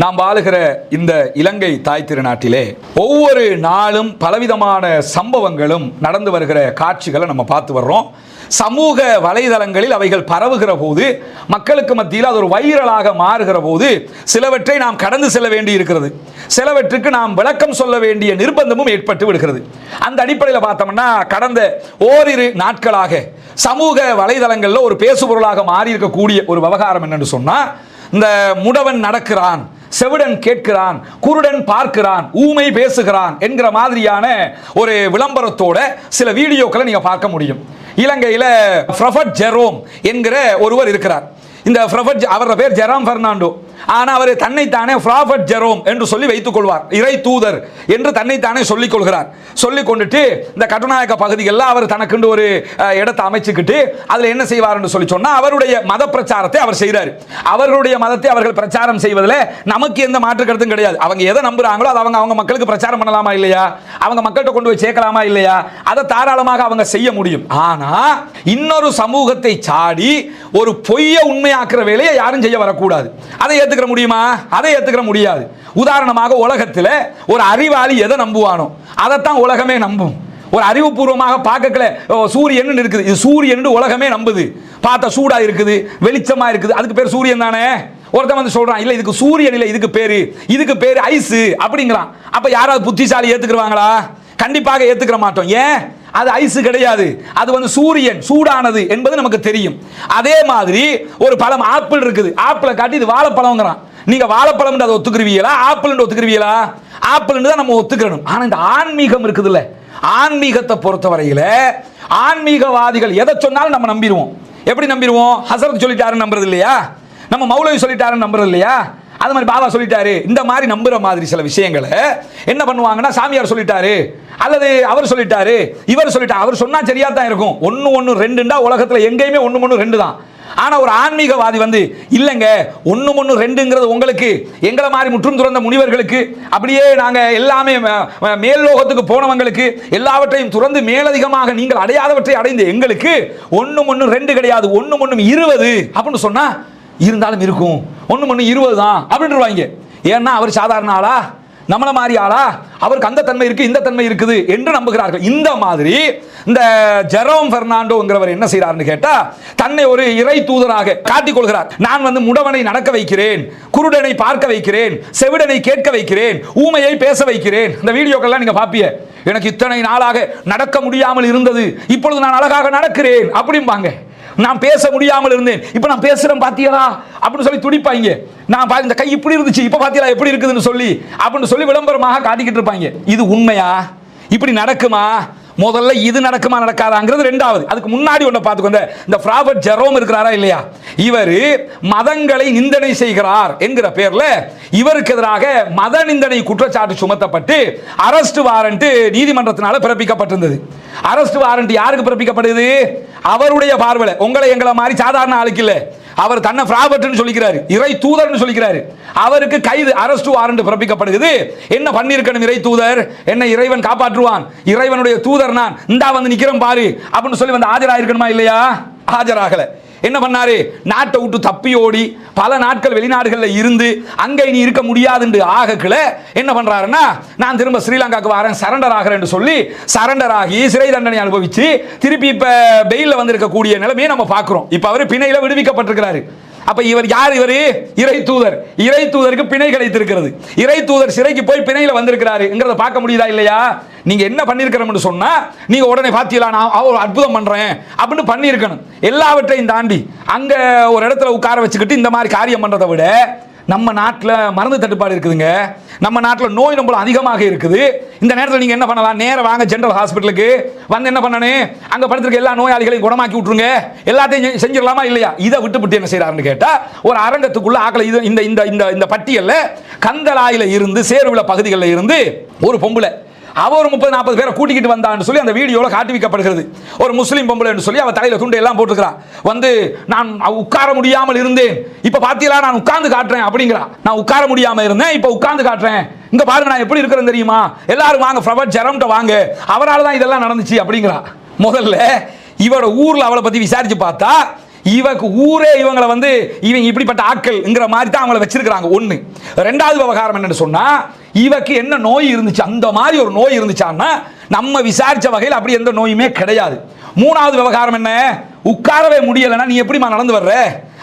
நாம் வாழுகிற இந்த இலங்கை தாய் திருநாட்டிலே ஒவ்வொரு நாளும் பலவிதமான சம்பவங்களும் நடந்து வருகிற காட்சிகளை நம்ம பார்த்து வர்றோம். சமூக வலைதளங்களில் அவைகள் பரவுகிற போது மக்களுக்கு மத்தியில் அது ஒரு வைரலாக மாறுகிற போது சிலவற்றை நாம் கடந்து செல்ல வேண்டி இருக்கிறது. சிலவற்றுக்கு நாம் விளக்கம் சொல்ல வேண்டிய நிர்பந்தமும் ஏற்பட்டு விடுகிறது. அந்த அடிப்படையில் பார்த்தோம்னா கடந்த ஓரிரு நாட்களாக சமூக வலைதளங்களில் ஒரு பேசுபொருளாக மாறி இருக்கக்கூடிய ஒரு விவகாரம் என்னன்னு சொன்னால் இந்த முடவன் நடக்கிறான் செவிடன் கேட்கிறான் குருடன் பார்க்கிறான் ஊமை பேசுகிறான் என்கிற மாதிரியான ஒரு விளம்பரத்தோட சில வீடியோக்களை நீங்க பார்க்க முடியும். இலங்கையில ஃப்ரஃபட் ஜெரோம் என்கிற ஒருவர் இருக்கிறார். இந்த ஃப்ரஃபட் அவரோட பேர் ஜெராம் பெர்னாண்டோ. ஆனால் அவர் தன்னைத்தானே ஃப்ராஃபட் ஜெரோம் என்று சொல்லி வைத்துக் கொள்வார். இறை தூதர் என்று தன்னைத்தானே சொல்லிக் கொள்கிறார். சொல்லிக் கொண்டுட்டு இந்த கட்டுநாயக்க பகுதிகளில் அவர் தனக்குண்டு ஒரு இடத்தை அமைச்சுக்கிட்டு அதில் என்ன செய்வார் என்று சொல்லி சொன்னா அவருடைய மத பிரச்சாரத்தை அவர் செய்கிறார் அவர்களுடைய மதத்தை அவர்கள் பிரச்சாரம் செய்வதில் நமக்கு எந்த மாற்று கருத்தும் கிடையாது. அவங்க எதை நம்புறாங்களோ அதை அவங்க அவங்க மக்களுக்கு பிரச்சாரம் பண்ணலாமா இல்லையா? அவங்க மக்கள்கிட்ட கொண்டு போய் சேர்க்கலாமா இல்லையா? அதை தாராளமாக அவங்க செய்ய முடியும். ஆனா இன்னொரு சமூகத்தை சாடி ஒரு பொய்யை உண்மையாக்குற வேலையை யாரும் செய்ய வரக்கூடாது. அதை ஏற்றுக்கிற முடியுமா? அதை ஏற்றுக்கிற முடியாது. உதாரணமாக உலகத்தில் ஒரு அறிவாளி எதை நம்புவானோ அதைத்தான் உலகமே நம்பும். ஒரு அறிவுபூர்வமாக பார்க்கல ஓ, சூரியன் இருக்குது. இது சூரியன் உலகமே நம்புது. பார்த்தா சூடாக இருக்குது வெளிச்சமாக இருக்குது. அதுக்கு பேர் சூரியன் தானே? ஒருத்தன் வந்து சொல்கிறான் இல்லை இதுக்கு சூரியன் இல்லை இதுக்கு பேர். இதுக்கு பேர் ஐஸு அப்படிங்கிறான். அப்போ யாராவது புத்திசாலி ஏற்றுக்குருவாங்களா கண்டிப்பாக ஏற்றுக்கிற மாட்டோம். ஏன்? அது ஐஸ் கிடையாது. அது வந்து சூரியன் சூடானது என்பது நமக்கு தெரியும். அதே மாதிரி ஒரு பழம் ஆப்பிள் இருக்குது. ஆப்பிளை காட்டி இது வாழைப்பழம்ங்கிறான். நீங்க வாழைப்பழம் அதை ஒத்துக்குருவீங்களா? ஆப்பிள் ஒத்துக்குருவீங்களா? ஆப்பிள் தான் நம்ம ஒத்துக்கிறணும். ஆனா இந்த ஆன்மீகம் இருக்குதுல்ல. ஆன்மீகத்தை பொறுத்தவரையில ஆன்மீகவாதிகள் எதை சொன்னாலும் நம்ம நம்பிடுவோம். எப்படி நம்பிடுவோம்? ஹசரத் சொல்லிட்டாருன்னு நம்புறது இல்லையா? நம்ம மௌலவி சொல்லிட்டாருன்னு நம்புறது இல்லையா? அது மாதிரி பாபா சொல்லிட்டாரு. இந்த மாதிரி நம்புற மாதிரி சில விஷயங்களை என்ன பண்ணுவாங்கன்னா சாமியார் சொல்லிட்டாரு. அல்லது அவர் சொல்லிட்டாரு. இவர் சொல்லிட்டாரு அவர் சொன்னா சரியா தான் இருக்கும். ஒன்னு ஒன்னு ரெண்டுண்டா உலகத்துல எங்கேயுமே ஒன்னு ஒன்று ரெண்டு தான். ஆனா ஒரு ஆன்மீகவாதி வந்து இல்லைங்க ஒன்னு ஒன்று ரெண்டுங்கிறது உங்களுக்கு எங்களை மாதிரி முற்றும் துறந்த முனிவர்களுக்கு அப்படியே நாங்க எல்லாமே மேல் லோகத்துக்கு போனவங்களுக்கு எல்லாவற்றையும் துறந்து மேலதிகமாக நீங்கள் அடையாதவற்றை அடைந்த எங்களுக்கு ஒன்னு ஒன்று ரெண்டு கிடையாது ஒன்னு ஒன்று இருபது அப்படின்னு சொன்னா இருந்தாலும் இருக்கும். ஒன்று ஒன்று இருபது தான் அப்படின்றவாங்க ஏன்னா அவர் சாதாரண ஆளா? நம்மளை மாதிரி ஆளா? அவருக்கு அந்த தன்மை இருக்கு இந்த தன்மை இருக்குது என்று நம்புகிறார்கள். இந்த மாதிரி இந்த ஜெரோம் பெர்னாண்டோங்கிறவர் என்ன செய்யறாருன்னு கேட்டா தன்னை ஒரு இறை தூதராக காட்டிக் கொள்கிறார். நான் வந்து முடவனை நடக்க வைக்கிறேன் குருடனை பார்க்க வைக்கிறேன் செவிடனை கேட்க வைக்கிறேன் ஊமையை பேச வைக்கிறேன். இந்த வீடியோக்கள்லாம் நீங்க பாப்பிய எனக்கு இத்தனை நாளாக நடக்க முடியாமல் இருந்தது இப்பொழுது நான் அழகாக நடக்கிறேன் அப்படிம்பாங்க. நான் பேச முடியாமல் இருந்தேன். இப்போ நான் பேசுறேன் பாத்தியலா அப்படின்னு சொல்லி துடிப்பாங்க. நான் பா- இந்த கை இப்படி இருந்துச்சு. இப்போ பாத்தியலா எப்படி இருக்குதுன்னு சொல்லி அப்படின்னு சொல்லி விளம்பரமாக காட்டிக்கிட்டு இருப்பாங்க. இது உண்மையா? இப்படி நடக்குமா? முதல்ல இது நடக்குமா நடக்காதாங்கிறது ரெண்டாவது. அதுக்கு முன்னாடி ஒன்றை பார்த்துக்கோங்க இந்த ஃப்ராபர்ட் ஜெரோம் இருக்கிறாரா இல்லையா? இவர் மதங்களை நிந்தனை செய்கிறார் என்கிற பேரில் இவருக்கு எதிராக மத நிந்தனை குற்றச்சாட்டு சுமத்தப்பட்டு அரஸ்ட் வாரண்ட் நீதிமன்றத்தினால பிறப்பிக்கப்பட்டிருந்தது. அரஸ்ட் வாரண்ட் யாருக்கு பிறப்பிக்கப்படுது? அவருடைய பார்வையில் உங்களை எங்களை மாதிரி சாதாரண ஆளுக்கு இல்லை. அவர் தன்னை ஃப்ராபர்ட்னு சொல்லிக்கிறாரு இறை தூதர்னு சொல்லிக்கிறாரு. அவருக்கு கைது அரஸ்ட் வாரண்ட் பிறப்பிக்கப்படுகிறது. என்ன பண்ணியிருக்கணும் இறை தூதர்? என்ன இறைவன் காப்பாற்றுவான். இறைவனுடைய தூதர் நான். இந்தா வந்து நிக்கிறேன் பாரு. அப்படின்னு சொல்லி வந்து ஆஜராயிருக்கணுமா இல்லையா? ஆஜராகலை. என்ன பண்ணாரு? நாட்டை விட்டு தப்பி ஓடி பல நாட்கள் வெளிநாடுகளில் இருந்து அங்கே இனி இருக்க முடியாதுன்னு ஆகக்குல என்ன பண்ணுறாருன்னா நான் திரும்ப ஸ்ரீலங்காக்கு வரேன் சரண்டர் ஆகிறேன்னு சொல்லி சரண்டர் ஆகி சிறை தண்டனை அனுபவிச்சு திருப்பி இப்போ பெயிலில் வந்திருக்கக்கூடிய நிலைமையை நம்ம பார்க்குறோம். இப்போ அவர் பிணையில் விடுவிக்கப்பட்டிருக்கிறாரு. அப்ப இவர் யார் இவர்? இறை தூதர். இறை தூதருக்கு பிணை கிடைத்திருக்கிறது. இறை தூதர் சிறைக்கு போய் பிணையில வந்திருக்கிறாருங்கிறத பார்க்க முடியுதா இல்லையா? நீங்க என்ன பண்ணிருக்கிறோம்னு சொன்னா நீங்க உடனே பாத்தீங்களா நான் அவர் அற்புதம் பண்றேன் அப்படின்னு பண்ணியிருக்கணும். எல்லாவற்றையும் தாண்டி அங்க ஒரு இடத்துல உட்கார வச்சுக்கிட்டு இந்த மாதிரி காரியம் பண்றதை விட நம்ம நாட்டில் மருந்து தட்டுப்பாடு இருக்குதுங்க. நம்ம நாட்டில் நோய் நம்மளும் அதிகமாக இருக்குது. இந்த நேரத்தில் நீங்கள் என்ன பண்ணலாம்? நேரம் வாங்க ஜென்ரல் ஹாஸ்பிட்டலுக்கு வந்து என்ன பண்ணணும் அங்கே படுத்திருக்க எல்லா நோயாளிகளையும் குணமாக்கி விட்ருங்க எல்லாத்தையும் செஞ்சிடலாமா இல்லையா? இதை விட்டுவிட்டு என்ன செய்கிறாருன்னு கேட்டால் ஒரு அரங்கத்துக்குள்ள ஆக்களை இது இந்த இந்த இந்த இந்த பட்டியலில் கந்தலாயில் இருந்து சேருவில பகுதிகளில் இருந்து ஒரு பொம்பளை அவ ஒரு முப்பது நாற்பது பேரை கூட்டிக்கிட்டு வந்தான்னு சொல்லி அந்த வீடியோவில் காட்டி வைக்கப்படுகிறது. ஒரு முஸ்லீம் பொம்பளைன்னு சொல்லி அவள் தலையில் துண்டு எல்லாம் போட்டுக்கிறான் வந்து நான் உட்கார முடியாமல் இருந்தேன். இப்போ பார்த்தீங்களா நான் உட்கார்ந்து காட்டுறேன் அப்படிங்கிறா. நான் உட்கார முடியாமல் இருந்தேன் இப்போ உட்கார்ந்து காட்டுறேன். இங்கே பாருங்க நான் எப்படி இருக்கிறேன் தெரியுமா? எல்லாரும் வாங்க ஃப்ரவர் ஜெரம்கிட்ட வாங்க. அவரால் தான் இதெல்லாம் நடந்துச்சு அப்படிங்கிறா. முதல்ல இவரோட ஊரில் அவளை பற்றி விசாரித்து பார்த்தா இவக்கு ஊரே இவங்களை வந்து இவங்க இப்படிப்பட்ட ஆட்கள்ங்கிற மாதிரி தான் அவங்கள வச்சிருக்கிறாங்க. ஒன்று ரெண்டாவது விவகாரம் என்னன்னு சொன்னால் இவக்கு என்ன நோய் இருந்துச்சு அந்த மாதிரி ஒரு நோய் இருந்துச்சான்னா நம்ம விசாரித்த வகையில் அப்படி எந்த நோயுமே கிடையாது. மூணாவது விவகாரம் என்ன? உட்காரவே முடியலைன்னா நீ எப்படிமா நடந்து வர்ற?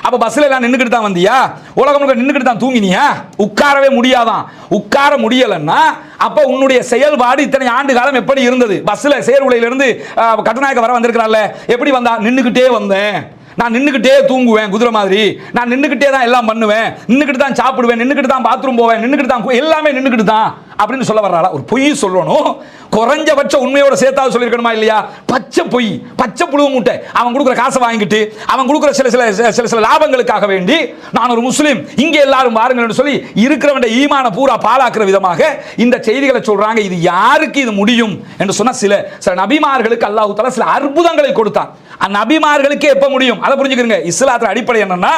அப்போ பஸ்ல எல்லாம் நின்றுக்கிட்டு தான் வந்தியா? உலகம் முழுக்க தான் தூங்கினியா? உட்காரவே முடியாதான். உட்கார முடியலன்னா அப்போ உன்னுடைய செயல்பாடு இத்தனை ஆண்டு காலம் எப்படி இருந்தது? பஸ்ல சேர்வுலையில இருந்து அஹ், கட்டுநாயக்க வர வந்திருக்கிறாள்ல எப்படி வந்தா? நின்றுக்கிட்டே வந்தேன். நான் நின்றுக்கிட்டே தூங்குவேன் குதிரை மாதிரி. நான் நின்றுக்கிட்டே தான் எல்லாம் பண்ணுவேன். நின்றுக்கிட்டு தான் சாப்பிடுவேன் நின்றுக்கிட்டு தான் பாத்ரூம் போவேன் நின்றுக்கிட்டு தான் எல்லாமே நின்றுக்கிட்டு தான். அப்படின்னு சொல்ல வர்றாளா? ஒரு பொய் சொல்லணும். குறைஞ்சபட்ச உண்மையோட சேர்த்தாவது சொல்லியிருக்கணுமா இல்லையா? பச்சை பொய் பச்சை புழுவு மூட்டை. அவன் கொடுக்குற காசை வாங்கிட்டு அவன் கொடுக்குற சில சில சில சில லாபங்களுக்காக வேண்டி நான் ஒரு முஸ்லீம் இங்கே எல்லாரும் வாருங்கள்னு சொல்லி இருக்கிறவன் ஈமான பூரா பாலாக்குற விதமாக இந்த செய்திகளை சொல்றாங்க. இது யாருக்கு இது முடியும் என்று சொன்னா சில சில நபிமார்களுக்கு அல்லாஹு தஆலா சில அற்புதங்களை கொடுத்தான். நபிமார்களுக்கே எப்ப முடியும்? அதை புரிஞ்சுக்கிறீங்க. இஸ்லாத்துல அடிப்படை என்னன்னா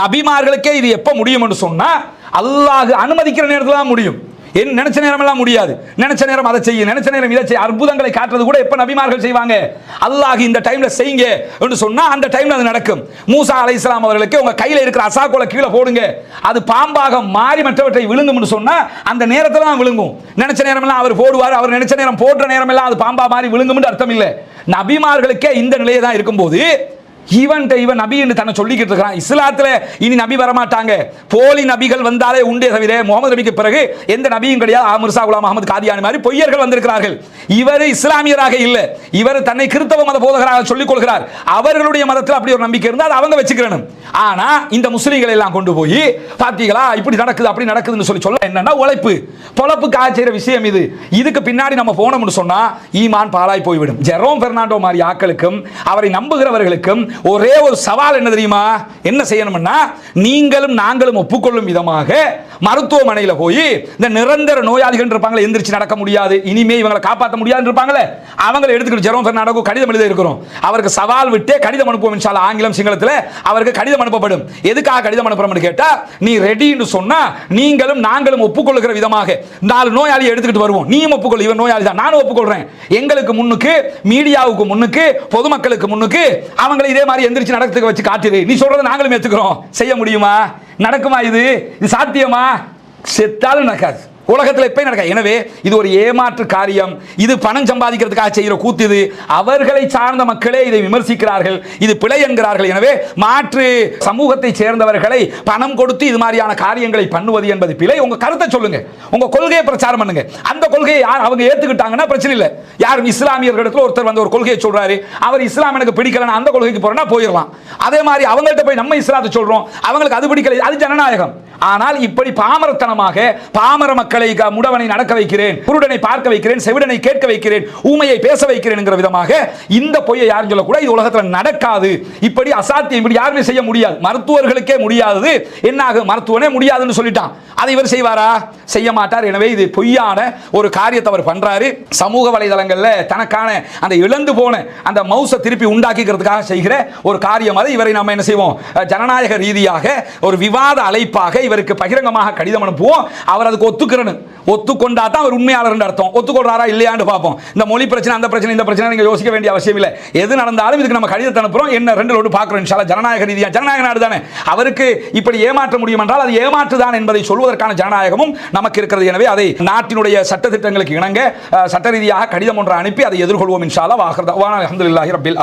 நபிமார்களுக்கே இது எப்ப முடியும் என்று சொன்னா அல்லாஹ் அனுமதிக்கிற நேரத்துல தான் முடியும். என் நினைச்ச நேரம் எல்லாம் முடியாது. நினைச்ச நேரம் அதை செய்ய. நினைச்ச நேரம் இதை செய்ய அற்புதங்களை காட்டுறது கூட எப்ப நபிமார்கள் செய்வாங்க? அல்லாஹ் இந்த டைம்ல செய்யுங்க என்று சொன்னா அந்த டைம்ல அது நடக்கும். மூசா அலைஹிஸ்ஸலாம் அவர்களுக்கு உங்க கையில இருக்கிற அசாக்கோல கீழே போடுங்க. அது பாம்பாக மாறி மற்றவற்றை விழுங்கும்னு சொன்னா அந்த நேரத்துல தான் விழுங்கும். நினைச்ச நேரம் எல்லாம் அவர் போடுவார். அவர் நினைச்ச நேரம் போடுற நேரம் எல்லாம் அது பாம்பா மாறி விழுங்கும்னு அர்த்தம் இல்லை. நபிமார்களுக்கே இந்த நிலையை தான் இருக்கும்போது இவன்ட்ட இவன் நபி என்று தன்னை சொல்லிக்கிட்டு இருக்கிறான். இஸ்லாத்தில் இனி நபி வரமாட்டாங்க. போலி நபிகள் வந்தாலே உண்டே தவிர முகமது நபிக்கு பிறகு எந்த நபியும் கிடையாது. ஆ மிர்சா குலாம் அகமது காதியானி மாதிரி பொய்யர்கள் வந்திருக்கிறார்கள். இவர் இஸ்லாமியராக இல்லை. இவர் தன்னை கிறிஸ்தவ மத போதகராக சொல்லிக் கொள்கிறார். அவர்களுடைய மதத்தில் அப்படி ஒரு நம்பிக்கை இருந்தால் அதை அவங்க வச்சுக்கிறணும். ஆனா இந்த முஸ்லீம்களை எல்லாம் கொண்டு போய் பார்த்தீங்களா இப்படி நடக்குது அப்படி நடக்குதுன்னு சொல்லி சொல்ல என்னன்னா உழைப்பு. பொழப்புக்காக செய்யற விஷயம் இது. இதுக்கு பின்னாடி நம்ம போனோம்னு சொன்னால் ஈமான் பாலாய் போய்விடும். ஜெரோம் பெர்னாண்டோ மாதிரி ஆக்களுக்கும் அவரை நம்புகிறவர்களுக்கும் ஒரே ஒரு சவால் என்ன தெரியுமா? என்ன செய்யணும்னா நீங்களும் நாங்களும் ஒப்புக்கொள்ளும் விதமாக மருத்துவமனையில் போய் இந்த நிரந்தர நோயாளிகள் இருப்பாங்களே எந்திரிச்சு நடக்க முடியாது இனிமே இவங்களை காப்பாற்ற முடியாது இருப்பாங்களே அவங்களை எடுத்துக்கிட்டு ஜெரோம் பெர்னாண்டோ கடிதம் எழுத இருக்கிறோம். அவருக்கு சவால் விட்டே கடிதம் அனுப்புவோம் இன்ஷால்லா ஆங்கிலம் சிங்களத்தில் அவருக்கு கடிதம் அனுப்பப்படும். எதுக்காக கடிதம் அனுப்புறோம்னு கேட்டா நீ ரெடின்னு சொன்னா நீங்களும் நாங்களும் ஒப்புக்கொள்ளுகிற விதமாக நாலு நோயாளியை எடுத்துக்கிட்டு வருவோம். நீயும் ஒப்புக்கொள் இவன் நோயாளி தான் நானும் ஒப்புக்கொள்றேன். எங்களுக்கு முன்னுக்கு மீடியாவுக்கு முன்னுக்கு பொதுமக்களுக்கு முன்னுக்கு அவங்களை இதே மாதிரி எந்திரிச்சு நடக்கிறதுக்கு வச்சு காட்டுது. நீ சொல்றதை நாங்களும் ஏற்றுக்கிறோம் செய்ய முடியுமா? நடக்குமா இது? இது சாத்தியமா? செத்தாலும் நடக்காது. உலகத்தில் எப்பயும் நடக்க எனவே இது ஒரு ஏமாற்று காரியம். இது பணம் சம்பாதிக்கிறதுக்காக செய்கிற கூத்து இது. அவர்களை சார்ந்த மக்களே இதை விமர்சிக்கிறார்கள். இது பிழை என்கிறார்கள். எனவே மாற்று சமூகத்தை சேர்ந்தவர்களை பணம் கொடுத்து இது மாதிரியான காரியங்களை பண்ணுவது என்பது பிழை. உங்க கருத்தை சொல்லுங்க. உங்க கொள்கையை பிரச்சாரம் பண்ணுங்க. அந்த கொள்கையை யார் அவங்க ஏத்துக்கிட்டாங்கன்னா பிரச்சனை இல்லை. யாரும் இஸ்லாமியர்களிடத்தில் ஒருத்தர் வந்து ஒரு கொள்கையை சொல்றாரு. அவர் இஸ்லாம் எனக்கு பிடிக்கலன்னா அந்த கொள்கைக்கு போறேன்னா போயிடலாம். அதே மாதிரி அவங்கள்ட்ட போய் நம்ம இஸ்லாத்தை சொல்றோம். அவங்களுக்கு அது பிடிக்கல. அது ஜனநாயகம். ஆனால் இப்படி பாமரத்தனமாக பாமர மக்களை க- முடவனை நடக்க வைக்கிறேன் குருடனை பார்க்க வைக்கிறேன் செவிடனை கேட்க வைக்கிறேன் ஊமையை பேச வைக்கிறேன்ங்கிற விதமாக இந்த பொய்யை யாரும் சொல்லக்கூடாது. இது உலகத்தில் நடக்காது. இப்படி அசாத்தியம் இப்படி யாருமே செய்ய முடியாது. மருத்துவர்களுக்கே முடியாதது. என்ன ஆகும் மருத்துவனே முடியாதுன்னு சொல்லிட்டான். அதை இவர் செய்வாரா? செய்ய மாட்டார். எனவே இது பொய்யான ஒரு காரியத்தை அவர் பண்றாரு. சமூக வலைதளங்களில் தனக்கான அந்த இழந்து போன அந்த மவுசை திருப்பி உண்டாக்கிக்கிறதுக்காக செய்கிற ஒரு காரியம் அதை. இவரை நம்ம என்ன செய்வோம்? ஜனநாயக ரீதியாக ஒரு விவாத அழைப்பாக இவருக்கு பகிரங்கமாக கடிதம் அனுப்புவோம். அவர் அதுக்கு ஒத்துக்கிறணும் ஒத்துக்கொண்டா தான் அவர் உண்மையாளர் அர்த்தம். ஒத்துக்கொள்றாரா இல்லையான்னு பார்ப்போம். இந்த மொழி பிரச்சனை அந்த பிரச்சனை இந்த பிரச்சனை நீங்க யோசிக்க வேண்டிய அவசியம் இல்லை. எது நடந்தாலும் இதுக்கு நம்ம கடிதத்தை அனுப்புறோம். என்ன ரெண்டு லோடு பார்க்கிறோம் இன்ஷால ஜனநாயக ரீதியா ஜனநாயக நாடு தானே. அவருக்கு இப்படி ஏமாற்ற முடியும் என்றால் அது ஏமாற்று தான் என்பதை சொல்வதற்கான ஜனநாயகமும் நமக்கு இருக்கிறது. எனவே அதை நாட்டினுடைய சட்ட திட்டங்களுக்கு இணங்க சட்ட ரீதியாக கடிதம் ஒன்று அனுப்பி அதை எதிர்கொள்வோம் இன்ஷாலா வாஹர் அஹமதுல்லாஹி ரப்பில்